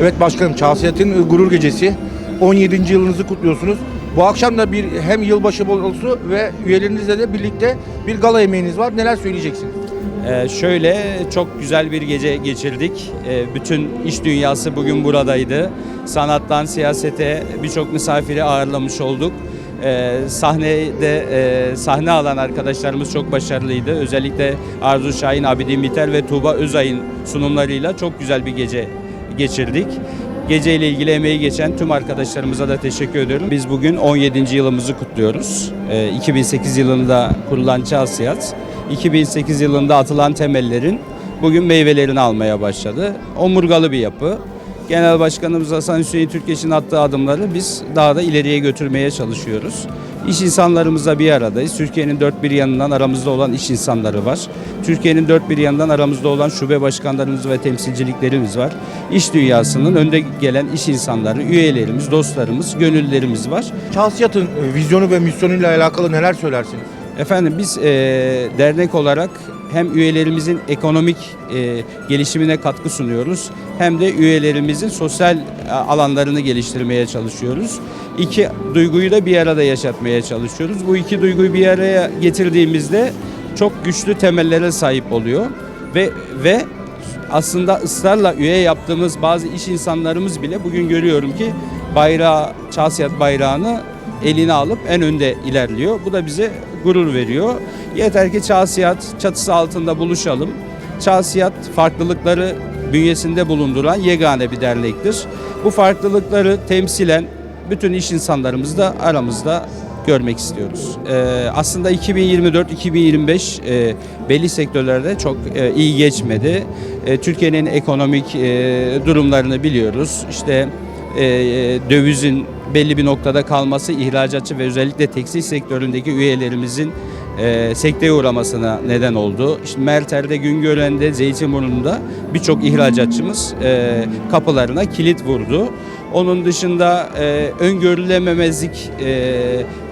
Evet başkanım Çağsiyat'ın gurur gecesi. 17. yılınızı kutluyorsunuz. Bu akşam da bir hem yılbaşı bolosu ve üyelerinizle de birlikte bir gala yemeğiniz var. Neler söyleyeceksiniz? Ee, şöyle çok güzel bir gece geçirdik. Ee, bütün iş dünyası bugün buradaydı. Sanattan siyasete birçok misafiri ağırlamış olduk. Ee, sahnede e, sahne alan arkadaşlarımız çok başarılıydı. Özellikle Arzu Şahin, Abidin Biter ve Tuğba Özay'ın sunumlarıyla çok güzel bir gece geçirdik. Geceyle ilgili emeği geçen tüm arkadaşlarımıza da teşekkür ediyorum. Biz bugün 17. yılımızı kutluyoruz. Ee, 2008 yılında kurulan Çalsiyat, 2008 yılında atılan temellerin bugün meyvelerini almaya başladı. Omurgalı bir yapı. Genel Başkanımız Hasan Hüseyin Türkeş'in attığı adımları biz daha da ileriye götürmeye çalışıyoruz. İş insanlarımızla bir aradayız. Türkiye'nin dört bir yanından aramızda olan iş insanları var. Türkiye'nin dört bir yanından aramızda olan şube başkanlarımız ve temsilciliklerimiz var. İş dünyasının önde gelen iş insanları, üyelerimiz, dostlarımız, gönüllülerimiz var. Çağsiyat'ın e, vizyonu ve misyonuyla alakalı neler söylersiniz? Efendim biz e, dernek olarak hem üyelerimizin ekonomik e, gelişimine katkı sunuyoruz hem de üyelerimizin sosyal e, alanlarını geliştirmeye çalışıyoruz. İki duyguyu da bir arada yaşatmaya çalışıyoruz. Bu iki duyguyu bir araya getirdiğimizde çok güçlü temellere sahip oluyor ve ve aslında ısrarla üye yaptığımız bazı iş insanlarımız bile bugün görüyorum ki bayrağı, Çağsiyat bayrağını eline alıp en önde ilerliyor. Bu da bize gurur veriyor. Yeter ki Çağsiyat çatısı altında buluşalım. Çağsiyat farklılıkları bünyesinde bulunduran yegane bir dernektir. Bu farklılıkları temsilen bütün iş insanlarımızı da aramızda görmek istiyoruz. Ee, aslında 2024-2025 e, belli sektörlerde çok e, iyi geçmedi. E, Türkiye'nin ekonomik e, durumlarını biliyoruz. İşte e, dövizin belli bir noktada kalması, ihracatçı ve özellikle tekstil sektöründeki üyelerimizin e, sekteye uğramasına neden oldu. İşte Merter'de, Güngören'de, Zeytinburnu'nda birçok ihracatçımız e, kapılarına kilit vurdu. Onun dışında e, öngörülememezlik e,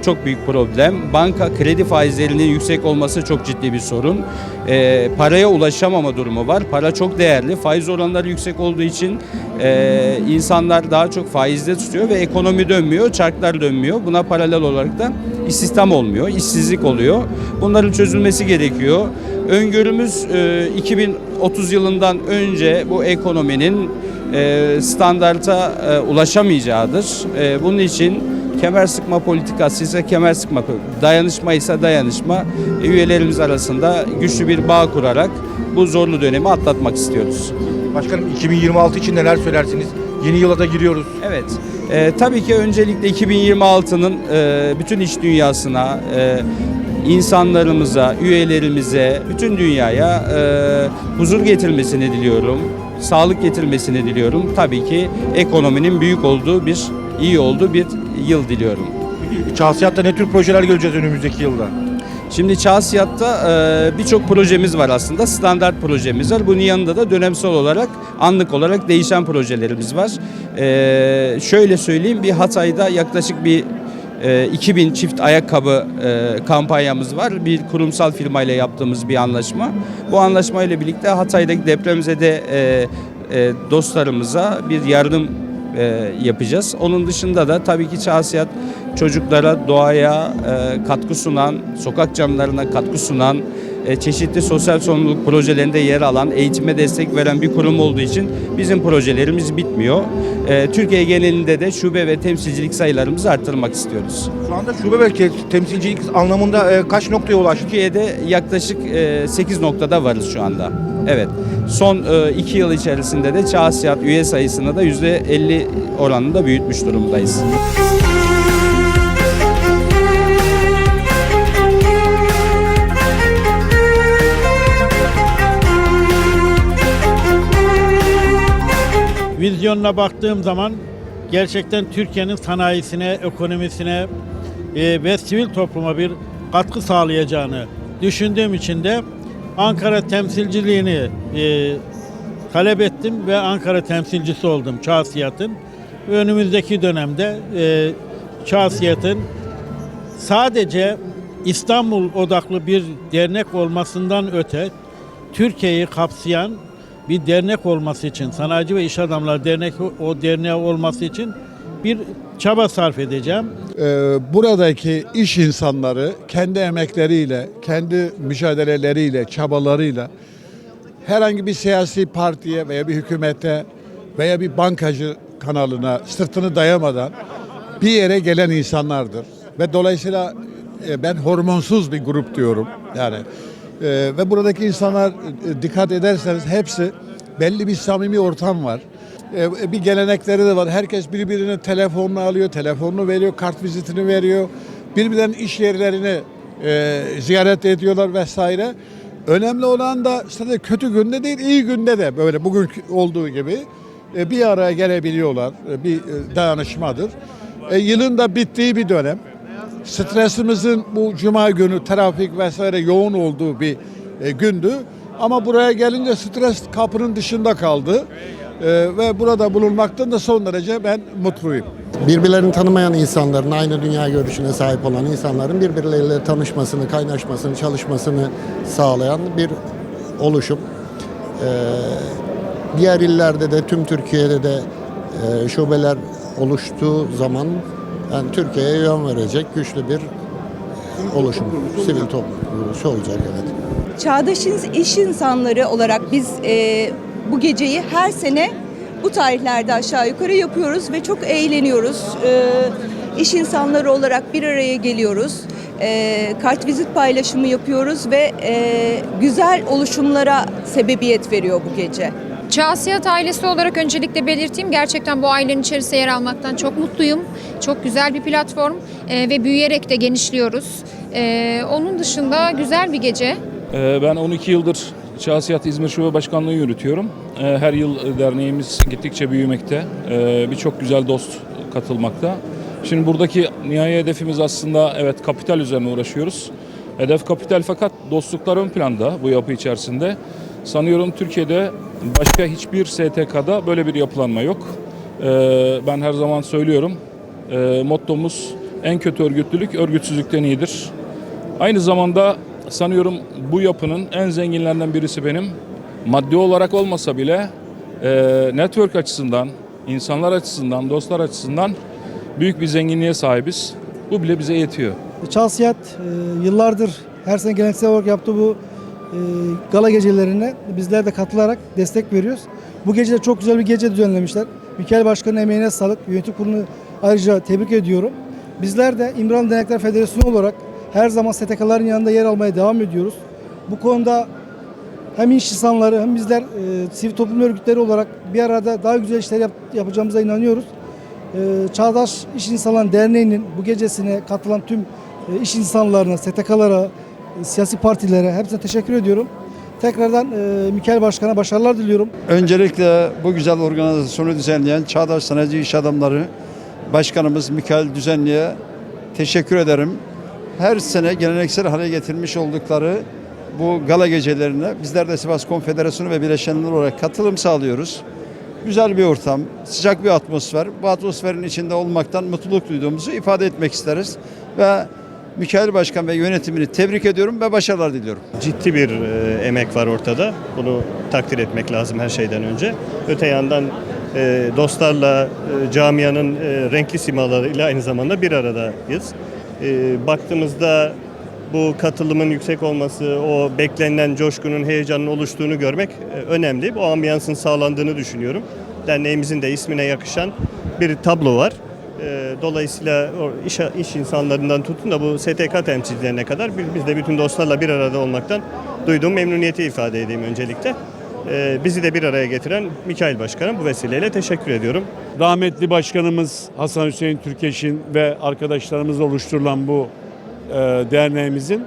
çok büyük problem. Banka kredi faizlerinin yüksek olması çok ciddi bir sorun. E, paraya ulaşamama durumu var. Para çok değerli. Faiz oranları yüksek olduğu için e, insanlar daha çok faizde tutuyor ve ekonomi dönmüyor, çarklar dönmüyor. Buna paralel olarak da istihdam olmuyor, işsizlik oluyor. Bunların çözülmesi gerekiyor. Öngörümüz e, 2030 yılından önce bu ekonominin e, standarta e, ulaşamayacağıdır. E, bunun için kemer sıkma politikası ise kemer sıkma, dayanışma ise dayanışma e, üyelerimiz arasında güçlü bir bağ kurarak bu zorlu dönemi atlatmak istiyoruz. Başkanım 2026 için neler söylersiniz? Yeni yıla da giriyoruz. Evet. E, tabii ki öncelikle 2026'nın e, bütün iş dünyasına, e, insanlarımıza, üyelerimize, bütün dünyaya e, huzur getirmesini diliyorum. Sağlık getirmesini diliyorum. Tabii ki ekonominin büyük olduğu bir, iyi olduğu bir yıl diliyorum. Çağsiyat'ta ne tür projeler göreceğiz önümüzdeki yılda? Şimdi Çağsiyat'ta e, birçok projemiz var aslında. Standart projemiz var. Bunun yanında da dönemsel olarak, anlık olarak değişen projelerimiz var. E, şöyle söyleyeyim, bir Hatay'da yaklaşık bir e, 2000 çift ayakkabı e, kampanyamız var. Bir kurumsal firmayla yaptığımız bir anlaşma. Bu anlaşmayla birlikte Hatay'daki depremzede e, e, dostlarımıza bir yardım e, yapacağız. Onun dışında da tabii ki Çağsiyat çocuklara doğaya katkı sunan, sokak camlarına katkı sunan, çeşitli sosyal sorumluluk projelerinde yer alan, eğitime destek veren bir kurum olduğu için bizim projelerimiz bitmiyor. E, Türkiye genelinde de şube ve temsilcilik sayılarımızı arttırmak istiyoruz. Şu anda şube ve te- temsilcilik anlamında e, kaç noktaya ulaştık? Türkiye'de yaklaşık e, 8 noktada varız şu anda. Evet. Son 2 yıl içerisinde de Çağsiyat üye sayısını da %50 oranında büyütmüş durumdayız. Vizyonuna baktığım zaman gerçekten Türkiye'nin sanayisine, ekonomisine e, ve sivil topluma bir katkı sağlayacağını düşündüğüm için de Ankara temsilciliğini e, talep ettim ve Ankara temsilcisi oldum Çağsiyat'ın. Önümüzdeki dönemde e, Çağsiyat'ın sadece İstanbul odaklı bir dernek olmasından öte Türkiye'yi kapsayan bir dernek olması için, Sanayici ve İş Adamları Dernek o derneği olması için bir çaba sarf edeceğim. Ee, buradaki iş insanları kendi emekleriyle, kendi mücadeleleriyle, çabalarıyla herhangi bir siyasi partiye veya bir hükümete veya bir bankacı kanalına sırtını dayamadan bir yere gelen insanlardır. Ve dolayısıyla e, ben hormonsuz bir grup diyorum. Yani e, ve buradaki insanlar e, dikkat ederseniz hepsi belli bir samimi ortam var. E, bir gelenekleri de var. Herkes birbirinin telefonunu alıyor, telefonunu veriyor, kart vizitini veriyor. Birbirlerinin iş yerlerini e, ziyaret ediyorlar vesaire. Önemli olan da sadece kötü günde değil, iyi günde de böyle bugün olduğu gibi e, bir araya gelebiliyorlar. E, bir e, dayanışmadır. E, yılın da bittiği bir dönem. Stresimizin bu cuma günü trafik vesaire yoğun olduğu bir e, gündü. Ama buraya gelince stres kapının dışında kaldı. E, ve burada bulunmaktan da son derece ben mutluyum. birbirlerini tanımayan insanların, aynı dünya görüşüne sahip olan insanların birbirleriyle tanışmasını, kaynaşmasını, çalışmasını sağlayan bir oluşum. Ee, diğer illerde de, tüm Türkiye'de de e, şubeler oluştuğu zaman yani Türkiye'ye yön verecek güçlü bir oluşum, sivil toplum kuruluşu olacak evet. Çağdaş iş insanları olarak biz e, bu geceyi her sene bu tarihlerde aşağı yukarı yapıyoruz ve çok eğleniyoruz. E, iş insanları olarak bir araya geliyoruz. E, kart vizit paylaşımı yapıyoruz ve e, güzel oluşumlara sebebiyet veriyor bu gece. Çağsiyat ailesi olarak öncelikle belirteyim. Gerçekten bu ailenin içerisinde yer almaktan çok mutluyum. Çok güzel bir platform e, ve büyüyerek de genişliyoruz. E, onun dışında güzel bir gece. Ee, Ben 12 yıldır Çağsiyat İzmir Şube Başkanlığı yürütüyorum. Ee, Her yıl derneğimiz gittikçe büyümekte. Ee, Birçok güzel dost katılmakta. Şimdi buradaki nihai hedefimiz aslında evet kapital üzerine uğraşıyoruz. Hedef kapital fakat dostluklar ön planda bu yapı içerisinde. Sanıyorum Türkiye'de başka hiçbir STK'da böyle bir yapılanma yok. Ee, Ben her zaman söylüyorum. Ee, Mottomuz en kötü örgütlülük örgütsüzlükten iyidir. Aynı zamanda sanıyorum bu yapının en zenginlerinden birisi benim. Maddi olarak olmasa bile e, network açısından, insanlar açısından, dostlar açısından büyük bir zenginliğe sahibiz. Bu bile bize yetiyor. Çalsiyat e, yıllardır her sene geleneksel olarak yaptığı bu gala gecelerine bizler de katılarak destek veriyoruz. Bu gece de çok güzel bir gece düzenlemişler. Mikail Başkan'ın emeğine sağlık. Yönetim kurulunu ayrıca tebrik ediyorum. Bizler de İmralı Dernekler Federasyonu olarak her zaman STK'ların yanında yer almaya devam ediyoruz. Bu konuda hem iş insanları hem bizler e, sivil toplum örgütleri olarak bir arada daha güzel işler yap- yapacağımıza inanıyoruz. Ee, Çağdaş İş İnsanları Derneği'nin bu gecesine katılan tüm e, iş insanlarına, STK'lara, e, siyasi partilere hepsine teşekkür ediyorum. Tekrardan e, Mikail Başkan'a başarılar diliyorum. Öncelikle bu güzel organizasyonu düzenleyen Çağdaş Sanayici İş Adamları Başkanımız Mikail Düzenli'ye teşekkür ederim. Her sene geleneksel hale getirmiş oldukları bu gala gecelerine bizler de Sivas Konfederasyonu ve bileşenler olarak katılım sağlıyoruz. Güzel bir ortam, sıcak bir atmosfer. Bu atmosferin içinde olmaktan mutluluk duyduğumuzu ifade etmek isteriz. Ve Mikail Başkan ve yönetimini tebrik ediyorum ve başarılar diliyorum. Ciddi bir e, emek var ortada. Bunu takdir etmek lazım her şeyden önce. Öte yandan e, dostlarla, e, camianın e, renkli simalarıyla aynı zamanda bir aradayız. E, baktığımızda bu katılımın yüksek olması, o beklenen coşkunun, heyecanın oluştuğunu görmek e, önemli. Bu ambiyansın sağlandığını düşünüyorum. Derneğimizin de ismine yakışan bir tablo var. E, Dolayısıyla iş, iş insanlarından tutun da bu STK temsilcilerine kadar biz- de bütün dostlarla bir arada olmaktan duyduğum memnuniyeti ifade edeyim öncelikle. E, Bizi de bir araya getiren Mikail Başkan'a bu vesileyle teşekkür ediyorum. rahmetli başkanımız Hasan Hüseyin Türkeş'in ve arkadaşlarımızla oluşturulan bu e, derneğimizin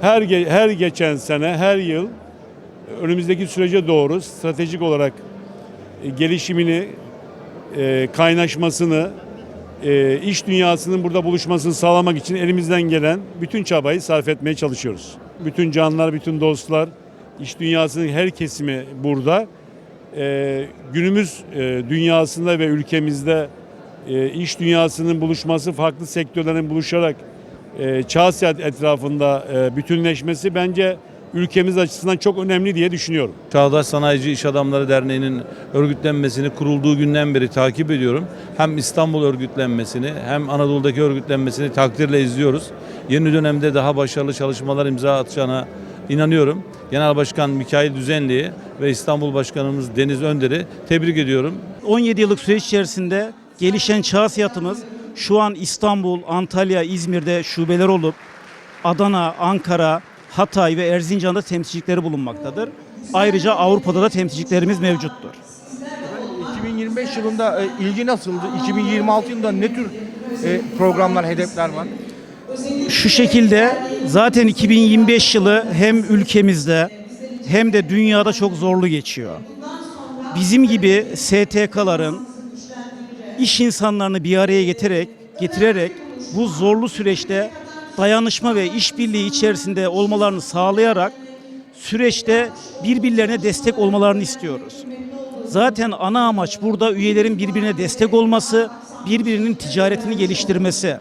her her geçen sene her yıl önümüzdeki sürece doğru stratejik olarak e, gelişimini, e, kaynaşmasını, e, iş dünyasının burada buluşmasını sağlamak için elimizden gelen bütün çabayı sarf etmeye çalışıyoruz. Bütün canlar, bütün dostlar, iş dünyasının her kesimi burada. E, günümüz e, dünyasında ve ülkemizde e, iş dünyasının buluşması, farklı sektörlerin buluşarak e, Çağsiyat etrafında e, bütünleşmesi bence ülkemiz açısından çok önemli diye düşünüyorum. Çağdaş Sanayici İş Adamları Derneği'nin örgütlenmesini kurulduğu günden beri takip ediyorum. Hem İstanbul örgütlenmesini hem Anadolu'daki örgütlenmesini takdirle izliyoruz. Yeni dönemde daha başarılı çalışmalar imza atacağına inanıyorum. Genel Başkan Mikail Düzenli'yi ve İstanbul Başkanımız Deniz Önder'i tebrik ediyorum. 17 yıllık süreç içerisinde gelişen şahsiyatımız şu an İstanbul, Antalya, İzmir'de şubeler olup Adana, Ankara, Hatay ve Erzincan'da temsilcilikleri bulunmaktadır. Ayrıca Avrupa'da da temsilciliklerimiz mevcuttur. 2025 yılında e, ilgi nasıldı? 2026 yılında ne tür e, programlar, hedefler var? Şu şekilde zaten 2025 yılı hem ülkemizde hem de dünyada çok zorlu geçiyor. Bizim gibi STK'ların iş insanlarını bir araya getirerek getirerek bu zorlu süreçte dayanışma ve işbirliği içerisinde olmalarını sağlayarak süreçte birbirlerine destek olmalarını istiyoruz. Zaten ana amaç burada üyelerin birbirine destek olması, birbirinin ticaretini geliştirmesi.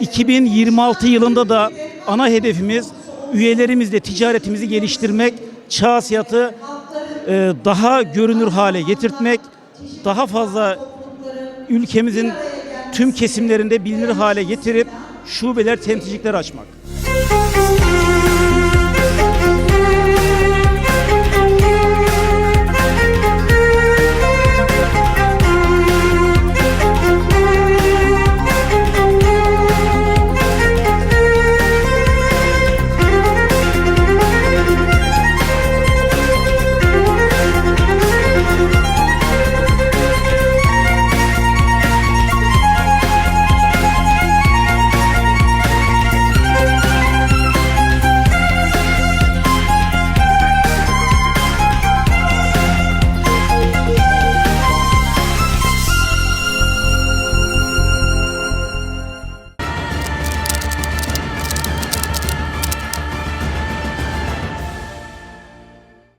2026 yılında da ana hedefimiz üyelerimizle ticaretimizi geliştirmek, çağsiyatı e, daha görünür hale getirtmek, daha fazla ülkemizin tüm kesimlerinde bilinir hale getirip şubeler, temsilcilikler açmak.